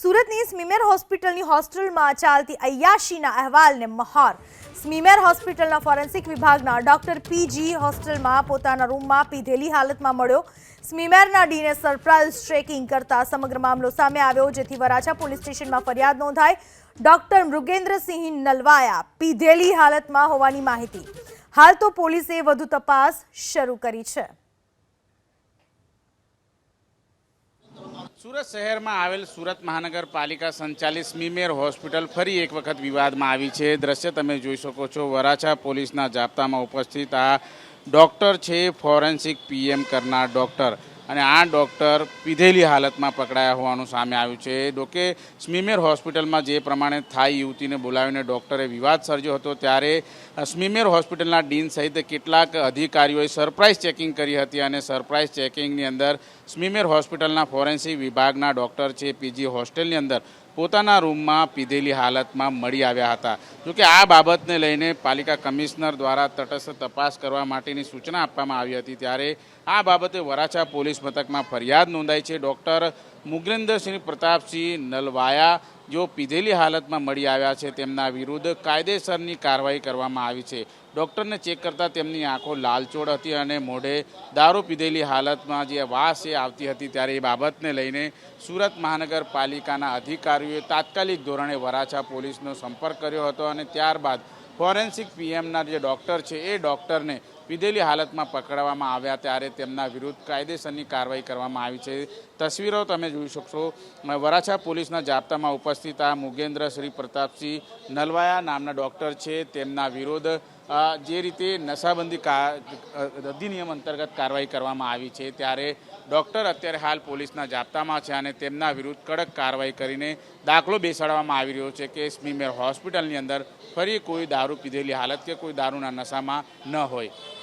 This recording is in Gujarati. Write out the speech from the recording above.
સુરતની સ્મીમેર હોસ્પિટલની હોસ્ટેલમાં ચાલતી અયાશીના અહેવાલને મહાર. સ્મીમેર હોસ્પિટલના ફોરેન્સિક વિભાગના ડોક્ટર પીજી હોસ્ટેલમાં પોતાના રૂમમાં પીધેલી હાલતમાં મળ્યો. સ્મીમેરના ડીને સરપ્રાઇઝ ચેકિંગ કરતા સમગ્ર મામલો સામે આવ્યો, જેથી વરાછા પોલીસ સ્ટેશનમાં ફરિયાદ નોંધાઈ. ડોક્ટર મૃગેન્દ્રસિંહ નલવાયા પીધેલી હાલતમાં હોવાની માહિતી. હાલ તો પોલીસે વધુ તપાસ શરૂ કરી છે. સુરત શહેરમાં આવેલ સુરત મહાનગરપાલિકા સંચાલિત સ્મીમેર હોસ્પિટલ ફરી એક વખત વિવાદમાં આવી છે. દ્રશ્ય તમે જોઈ શકો છો. વરાછા પોલીસના જાપ્તામાં ઉપસ્થિત આ ડૉક્ટર છે ફોરેન્સિક પીએમ કરનાર ડૉક્ટર. અને આ ડૉક્ટર પીધેલી હાલતમાં પકડાયા હોવાનું સામે આવ્યું છે. જોકે સ્મીમેર હોસ્પિટલમાં જે પ્રમાણે થાઈ યુવતીને બોલાવીને ડૉક્ટરે વિવાદ સર્જ્યો હતો, ત્યારે સ્મીમેર હોસ્પિટલના ડીન સહિત કેટલાક અધિકારીઓએ સરપ્રાઇઝ ચેકિંગ કરી હતી અને સરપ્રાઇઝ ચેકિંગની અંદર સ્મીમેર હોસ્પિટલના ફોરેન્સિક વિભાગના ડૉક્ટર છે, પીજી હોસ્ટેલની અંદર પોતાના રૂમમાં પીધેલી હાલતમાં મળી આવ્યા હતા. જોકે આ બાબતને લઈને પાલિકા કમિશનર દ્વારા તટસ્થ તપાસ કરવા માટેની સૂચના આપવામાં આવી હતી. ત્યારે આ બાબતે વરાછા પોલીસ મથકમાં ફરિયાદ નોંધાઈ છે. ડૉક્ટર મુગેન્દ્રસિંહ પ્રતાપસિંહ નલવાયા જો પીધેલી હાલતમાં મળી આવ્યા છે, તેમના વિરુદ્ધ કાયદેસરની કાર્યવાહી કરવામાં આવી છે. ડૉક્ટરને ચેક કરતાં તેમની આંખો લાલચોળ હતી અને મોઢે દારૂ પીધેલી હાલતમાં જે વાસ એ આવતી હતી ત્યારે એ બાબતને લઈને સુરત મહાનગરપાલિકાના અધિકારીઓએ તાત્કાલિક ધોરણે વરાછા પોલીસનો સંપર્ક કર્યો હતો અને ત્યારબાદ ફોરેન્સિક પીએમના જે ડૉક્ટર છે, એ ડૉક્ટરને પીધેલી હાલતમાં પકડવામાં આવ્યા ત્યારે તેમના વિરુદ્ધ કાયદેસરની કાર્યવાહી કરવામાં આવી છે. તસવીરો તમે જોઈ શકશો. વરાછા પોલીસના જાપ્તામાં ઉપસ્થિત આ મુગેન્દ્ર શ્રી પ્રતાપસિંહ નલવાયા નામના ડૉક્ટર છે. તેમના વિરોધ જે રીતે નશાબંધી અધિનિયમ અંતર્ગત કાર્યવાહી કરવામાં આવી છે ત્યારે ડૉક્ટર અત્યારે હાલ પોલીસના જાપ્તામાં છે અને તેમના વિરુદ્ધ કડક કાર્યવાહી કરીને દાખલો બેસાડવામાં આવી રહ્યો છે કે સ્મીમેર હોસ્પિટલની અંદર ફરી કોઈ દારૂ પીધેલી હાલત કે કોઈ દારૂના નશામાં ન હોય.